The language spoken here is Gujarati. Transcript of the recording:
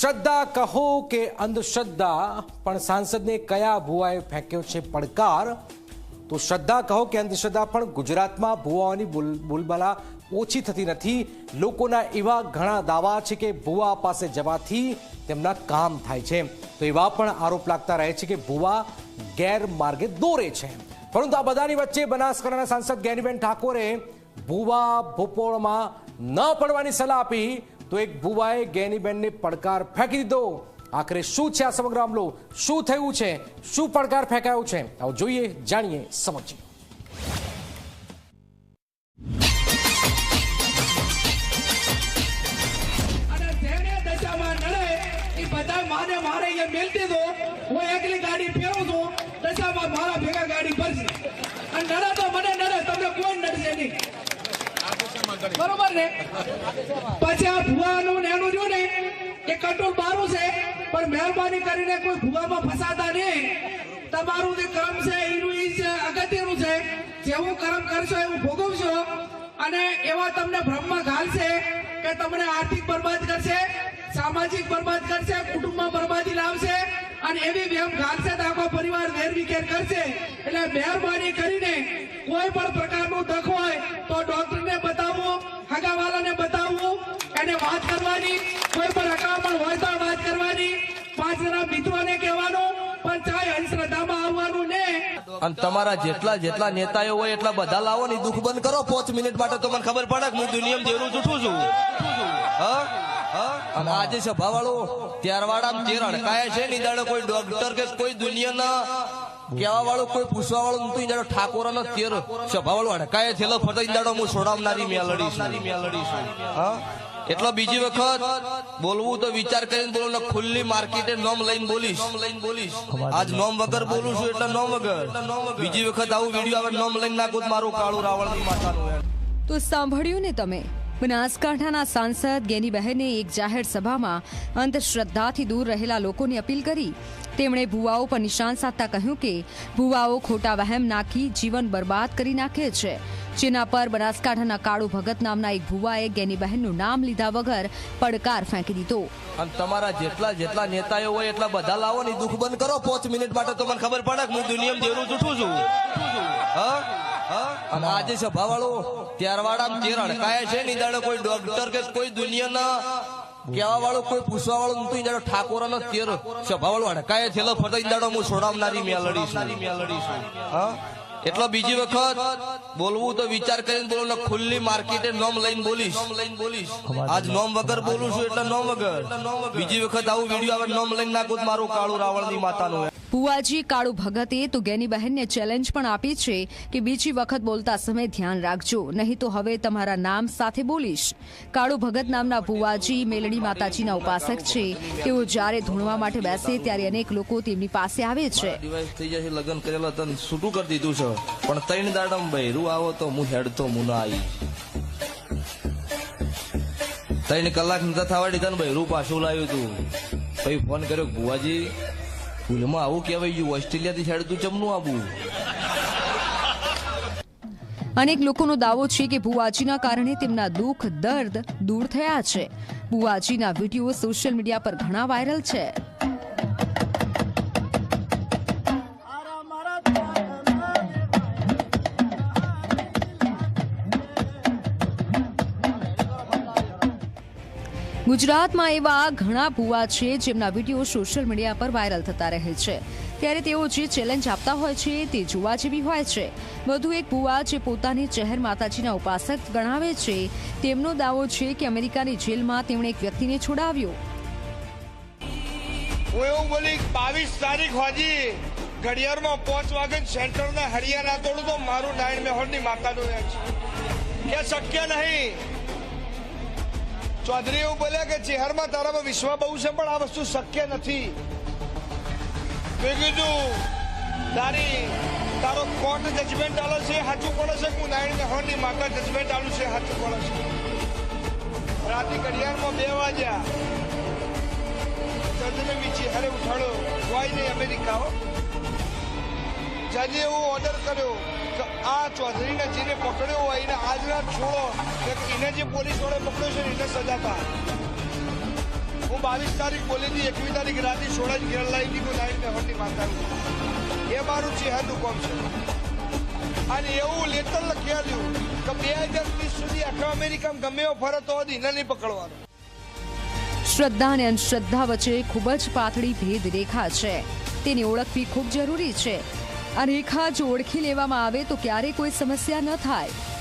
શ્રદ્ધા કહો કે અંધશ્રદ્ધા, પણ સાંસદને કયા ભુવાએ ફેંક્યો છે પડકાર? તો શ્રદ્ધા કહો કે અંધશ્રદ્ધા, પણ ગુજરાતમાં ભુવાઓની બોલ- બોલબાલા ઓછી થતી નથી. લોકોના એવા ઘણા દાવા છે કે ભુવા પાસે જવાથી તેમના કામ થાય છે. તો એવા પણ આરોપ લાગતા રહે છે કે ભુવા ગેરમાર્ગે દોરે છે. પરંતુ આ બધાની વચ્ચે બનાસકાંઠાના સાંસદ જ્ઞાનીબેન ઠાકોરે ભુવા ભોપોળમાં ન પડવાની સલાહ આપી. તો એક ભુવાએ ગેનીબેનને પડકાર ફેંકી દીધો. આખરે શું છે આ સમગ્ર મામલો? શું થયું છે? શું પડકાર ફેંકાયો છે? આવો જોઈએ, જાણીએ સમજીએ. માને મારે એ મેલતી દો હું એકલી ગાડી ફેરવું છું, દશામાં મારા ભેગા ગાડી ભરશે. અને નડે તો મને નડે, તમને કોઈ નડશે નહીં. બરોબર ને? પછી આ ભુવાનું ને એનું રહ્યું ને એ કંટ્રોલ બારું છે, પણ મહેરબાની કરીને કોઈ ભુવામાં ફસાતા નહીં તમારું જે કર્મ છે, એનું ઈ છે અગત્યનું છે. જેવું કર્મ કરશો, એવું ભોગવશો, અને એવા તમને ભ્રમમાં ઘાલશે કે તમને આર્થિક બરબાદ કરશે, સામાજિક બરબાદ કરશે, કુટુંબમાં બરબાદી લાવશે, અને એવી વેમ ઘાલશે તો આખો પરિવાર વેરવિખેર કરશે. એટલે મહેરબાની કરીને કોઈ પણ પ્રકારનું દખ હોય તો ડોક્ટરને બતાવવું હગાવાલાને બતાવવું એને વાત કરવાની, કોઈ પણ અકામણ હોય તો વાત કરવાની, પાંચ મિત્રોને કહેવાનું, પણ ચાય અંધશ્રદ્ધામાં આવવાનું ને. અને તમારા જેટલા જેટલા નેતાઓ હોય, એટલા બધા લાવો ને, દુઃખ બંધ કરો. પાંચ મિનિટ માટે તો મને ખબર પડે કે હું દુનિયામાં જેવું જૂઠું છું. આજે સભા વાળો ત્યારવાડા જે અડકાયા છે ની દાડે કોઈ ડોક્ટર કે કોઈ દુનિયાના કેવા વાળું કોઈ પૂછવા વાળું નતું ઈ ઠાકોર નો તેર સભા વાળું અડકાય થયેલો ફરતો દાડો હું છોડાવનારી મેલડીશું હા? એટલો બીજી વખત બોલવું તો વિચાર કરીને બોલું ખુલ્લી માર્કેટે નોમ લઈને બોલીશ. લઈને બોલીશ આજ નોમ વગર બોલું છું એટલે નોમ વગર. બીજી વખત આવું વીડિયો આવે, નોમ લઈને નાખું મારું કાળું રાવણની તો સાંભળ્યું ને તમે? બનાસકાંઠાના સાંસદ ગેનીબહેને એક જાહેર સભામાં અંધશ્રદ્ધાથી દૂર રહેલા લોકોને અપીલ કરી. તેમણે ભુવાઓ પર નિશાન સાધતા કહ્યું કે, ભુવાઓ ખોટા વહેમ નાખી જીવન બરબાદ કરી નાખે છે. જેના પર બનાસકાંઠાના કાળુ ભગત નામના એક ભુવાએ ગેનીબહેનનું નામ લીધા વગર પડકાર ફેંકી દીધો. અને તમારા જેટલા જેટલા નેતાઓ હોય, એટલા બધા લાવો ને, દુઃખ બંધ કરો. પાંચ મિનિટ માટે તો મને ખબર પડે કે હું દુનિયામાં જેવું જૂઠું છું? અને આજે સભા વાળો ત્યારવાળા તેર અડકાયા છે ની દાડે કોઈ ડોક્ટર કે કોઈ દુનિયાના કેવા વાળું કોઈ પૂછવા વાળો નતું ઈ ઠાકોર નો તેર સભા વાળો અડકાયા થયેલો ફરતો ઈ દાડો હું છોડાવનારી મેલડીશું હા? એટલો બીજી વખત બોલવું તો વિચાર કરીને બોલું, ને ખુલ્લી માર્કેટે નોમ લઈને બોલીશ બોલીશ આજ નોમ વગર બોલું છું એટલે નોમ વગર બીજી વખત આવું વીડિયો આવે, નોમ લઈને નાખું મારું કાળું રાવણની માતાનું એમ. ભુવાજી કાળુ ભગતે તો ગેનીબહેનને ચેલેન્જ પણ આપી છે કે બીજી વખત બોલતા સમયે ધ્યાન રાખજો, નહીં તો હવે તમારા નામ સાથે બોલીશ. કાળુ ભગત નામના ભુવાજી મેલડી માતાજીના ઉપાસક છે. તેઓ જ્યારે ધૂણવા માટે બેસે ત્યારે અનેક લોકો તેમની પાસે આવે છે. થઈ જશે લગ્ન કરેલા તને છૂટું કરી દીધું છે. પણ ત્રણ દાડમ બહેરું આવો તો હું હેડતો હું ના આવી ત્રણ કલાક નતા થવા દીધા ને બહેરું પાછું લાવ્યું તું. પછી ફોન કર્યો ભુવાજી ફૂલમાં આવું કહેવાય ગયું ઓસ્ટ્રેલિયાથી હેડતું ચમનું આવું અનેક લોકોનો દાવો છે કે ભુવાજીના કારણે તેમના દુઃખ, દર્દ દૂર થયા છે. ભુવાજીના વીડિયો સોશિયલ મીડિયા પર ઘણા વાયરલ છે. ગુજરાતમાં એવા ઘણા ભુવા છે જેમના વીડિયો સોશિયલ મીડિયા પર વાયરલ થતા રહે છે. ત્યારે તેઓ જે ચેલેન્જ આપતા હોય છે તે જોવા જેવી હોય છે. વધુ એક ભુવા જે પોતાની ચહેર માતાજીના ઉપાસક ગણાવે છે, તેમનો દાવો છે કે અમેરિકાની જેલમાં તેમણે એક વ્યક્તિને છોડાવ્યો. હું એવું બોલી બાવીસ તારીખ હોજી ઘડિયાળમાં હરિયાણા તોડું તો મારું નાયણ મેહોરની માતાનું છે કે શક્ય નહીં. ચૌધરી એવું બોલ્યા કે ચેહરમાં તારામાં વિશ્વ બહુ છે, પણ આ વસ્તુ શક્ય નથી. મેં કીધું, તારી, તારો કોર્ટ જજમેન્ટ આલો છે, સાચું પડે છે હું નાયણ મેહોરની માતા જજમેન્ટ આલું છે, સાચું પડે છે. રાતે ઘડિયાળમાં બે વાગ્યા. જજને બી ચેહરે ઉઠાડો કોઈ નહીં અમેરિકા જજે એવો ઓર્ડર કર્યો કે આ ચૌધરીને જેને પકડ્યો હોય એને આજના છોડો. કે એને જે પોલીસ વડે પકડ્યો છે એને સજા થાય. હું બાવીસ તારીખ બોલી હતી એકવીસ તારીખ રાતે સોળા જ ઘેર લાવી હતી કોઈ નાઈન હરની એ મારું ચેહરનું કોમ છે. અને એવું લેટર લખેલું કે બે હજાર ત્રીસ સુધી આખા અમેરિકામાં ગમે એવો ફરતો તો એને નહીં પકડવાનો. શ્રદ્ધા અને અંધશ્રદ્ધા વચ્ચે ખૂબ જ પાતળી ભેદ રેખા છે. તેની ઓળખવી ખૂબ જરૂરી છે. આ રેખા જો ઓળખી લેવામાં આવે તો ક્યારેય કોઈ સમસ્યા ન થાય.